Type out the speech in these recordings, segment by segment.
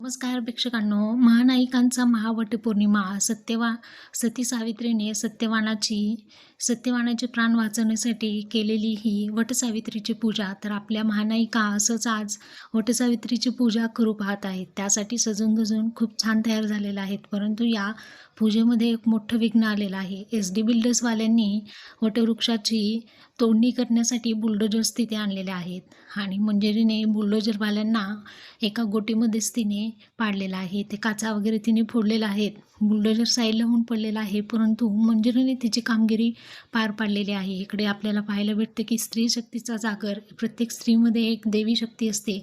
नमस्कार भिक्षकांनो महानायिकांचा महावटपौर्णिमा सत्यवा सती सावित्रीने सत्यवानाची सत्यवानाचे प्राण वाचवण्यासाठी केलेली ही वटसावित्रीची पूजा तर आपल्या महानायिका असंच आज वटसावित्रीची पूजा करू पाहत आहेत. त्यासाठी सजून गजून खूप छान तयार झालेल्या आहेत परंतु या पूजेमध्ये एक मोठं विघ्न आलेलं आहे. एस डी बिल्डर्सवाल्यांनी वटवृक्षाची तोडणी करण्यासाठी बुलडोजर्स तिथे आणलेले आहेत आणि मंजिरीने बुलडोजरवाल्यांना एका गोटीमध्येच तिने पाडलेलं आहे. ते काचा वगैरे तिने फोडलेलं आहेत. बुलडोजर साईडला होऊन पडलेला आहे परंतु मंजिरीने तिची कामगिरी पार पाडलेले आहे. इकडे आपल्याला पाहायला भेटते की स्त्री शक्तीचा जागर प्रत्येक स्त्रीमध्ये एक देवी शक्ती असते.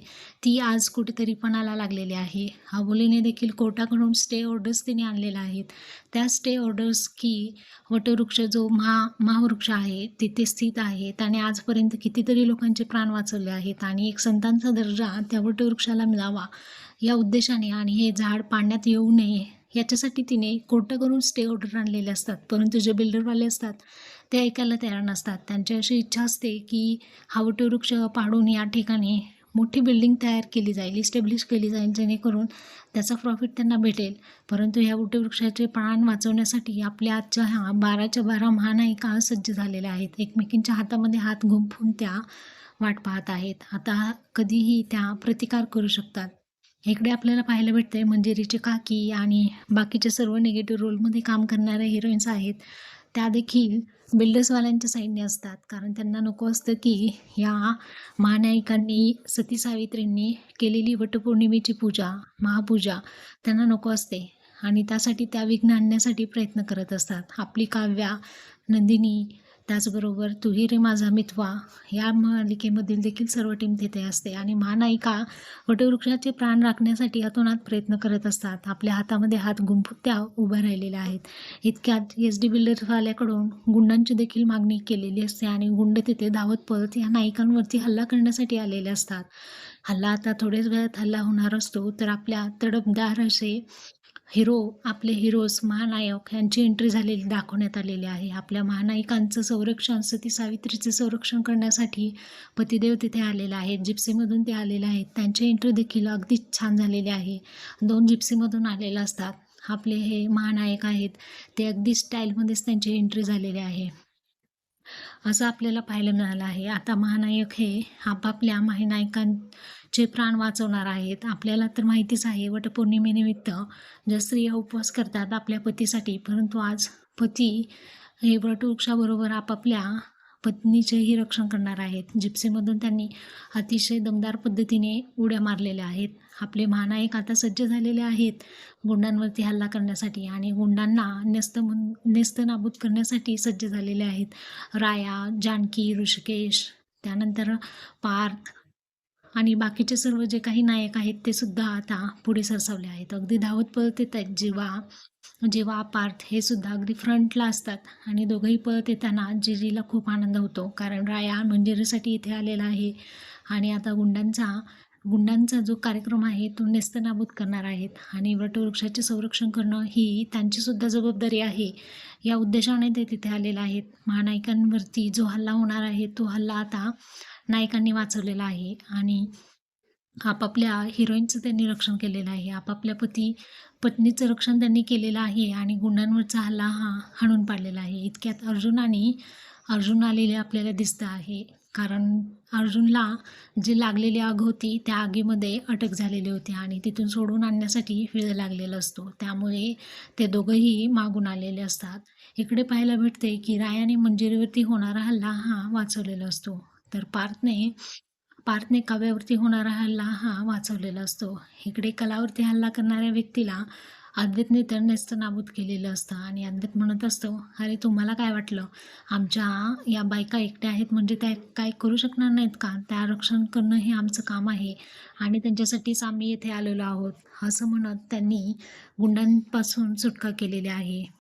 ती आज कुठेतरी पणाला लागलेली आहे. अबोलीने देखील कोर्टाकडून स्टे ऑर्डर्स तिने आणलेल्या आहेत. त्या स्टे ऑर्डर्स की वटवृक्ष जो महा महावृक्ष आहे तिथे स्थित आहे. त्याने आजपर्यंत कितीतरी लोकांचे प्राण वाचवले आहेत आणि एक संतांचा दर्जा त्या वटवृक्षाला मिळावा या उद्देशाने आणि हे झाड पाडण्यात येऊ नये. याच्यासाठी तिने कोर्ट करून स्टे ऑर्डर आणलेले असतात. परंतु जे बिल्डरवाले असतात ते ऐकायला तयार नसतात. त्यांची अशी इच्छा असते की हा वटवृक्ष पाडून या ठिकाणी मोठी बिल्डिंग तयार केली जाईल इस्टॅब्लिश केली जाईल जेणेकरून त्याचा प्रॉफिट त्यांना भेटेल. परंतु ह्या वटवृक्षाचे प्राण वाचवण्यासाठी आपल्या आजच्या ह्या बाराच्या बारा महानायिका सज्ज झालेल्या आहेत. एकमेकींच्या हातामध्ये हात गुंफून त्या वाट पाहत आहेत. आता कधीही त्या प्रतिकार करू शकतात. इकडे आपल्याला पाहायला भेटते मंजिरीची काकी आणि बाकीचे सर्व निगेटिव्ह रोलमध्ये काम करणाऱ्या हिरोईन्स आहेत. त्या देखील बिल्डर्सवाल्यांच्या साईडने असतात. कारण त्यांना नको असतं की या महानायिकांनी सती सावित्रींनी केलेली वटपौर्णिमेची पूजा महापूजा त्यांना नको असते. आणि त्यासाठी त्या विघ्न आणण्यासाठी प्रयत्न करत असतात. आपली काव्या नंदिनी त्याचबरोबर तुही रे माझा मिथवा या मालिकेमधील देखील सर्व टीम तिथे असते आणि महानायिका वटवृक्षाचे प्राण राखण्यासाठी अतोनात प्रयत्न करत असतात. आपल्या हातामध्ये हात गुंफून त्या उभ्या राहिलेल्या आहेत. इतक्यात एस डी बिल्डर्सवाल्याकडून गुंडांची देखील मागणी केलेली असते आणि गुंड तिथे धावत पळत या नायिकांवरती हल्ला करण्यासाठी आलेले असतात. हल्ला आता थोड्याच वेळात हल्ला होणार असतो तर आपल्या तडपदार असे हिरो आपले हिरोज महानायक यांची एंट्री झालेली दाखवण्यात आलेली आहे. आपल्या महानायिकांचं संरक्षण सती सावित्रीचे संरक्षण करण्यासाठी पतिदेव तिथे आलेला आहेत जिप्सीमधून ते आलेले आहेत. त्यांची एंट्री देखील अगदीच छान झालेली आहे. दोन जिप्सीमधून आलेले असतात. आपले हे महानायक आहेत. ते अगदी स्टाईलमध्येच त्यांची एंट्री झालेली आहे. असं आपल्याला पाहायला मिळालं आहे. आता महानायक हे आपापल्या महानायकांचे प्राण वाचवणार आहेत. आपल्याला तर माहितीच आहे वटपौर्णिमेनिमित्त ज्या स्त्रिया उपवास करतात आपल्या पतीसाठी परंतु आज पती हे वटवृक्षाबरोबर आपापल्या पत्नीचेही रक्षण करणार आहेत. जिप्सीमधून त्यांनी अतिशय दमदार पद्धतीने उड्या मारलेल्या आहेत. आपले महानायक आता सज्ज झालेले आहेत गुंडांवरती हल्ला करण्यासाठी आणि गुंडांना नेस्त नेस्त नाबूद करण्यासाठी सज्ज झालेले आहेत. राया जानकी ऋषिकेश त्यानंतर पार्थ आणि बाकीचे सर्व जे काही नायक आहेत ते सुद्धा आता पुढे सरसावले आहेत. अगदी धावत पळत येत आहेत जेव्हा जेव्हा पार्थ हे सुद्धा अगदी फ्रंटला असतात आणि दोघंही पळत येताना जिजीला खूप आनंद होतो. कारण राया मंजिरीसाठी इथे आलेला आहे आणि आता गुंडांचा गुंडांचा जो कार्यक्रम आहे तो नेस्तनाबूत करणार आहेत आणि वटवृक्षाचे संरक्षण करणं ही त्यांचीसुद्धा जबाबदारी आहे. या उद्देशाने ते तिथे आलेले आहेत. महानायकांवरती जो हल्ला होणार आहे तो हल्ला आता नायकांनी वाचवलेला आहे आणि आपापल्या हिरोईनचं त्यांनी रक्षण केलेलं आहे. आपापल्या पती पत्नीचं रक्षण त्यांनी केलेलं आहे आणि गुंडांवरचा हल्ला हा हाणून पाडलेला आहे. इतक्यात अर्जुनाने अर्जुन आलेले आपल्याला दिसतं आहे. कारण अर्जुनला जी लागलेली आग होती त्या आगीमध्ये अटक झालेली होती आणि तिथून सोडून आणण्यासाठी वेळ लागलेला असतो. त्यामुळे ते दोघंही मागून आलेले असतात. इकडे पाहायला भेटते की रायाने मंजिरीवरती होणारा हल्ला हा वाचवलेला असतो. तर पार्थने पार्थने काव्यावरती होणारा हल्ला हा वाचवलेला असतो. इकडे कलावरती हल्ला करणाऱ्या व्यक्तीला अद्वैतने तर नेस्त नाबूद केलेलं असतं आणि अद्वैत म्हणत असतो अरे तुम्हाला काय वाटलं? आमच्या या बायका एकट्या आहेत म्हणजे त्या काय करू शकणार नाहीत का? त्या रक्षण करणं हे आमचं काम आहे आणि त्यांच्यासाठीच आम्ही येथे आलेलो आहोत. असं म्हणत त्यांनी गुंडांपासून सुटका केलेली आहे.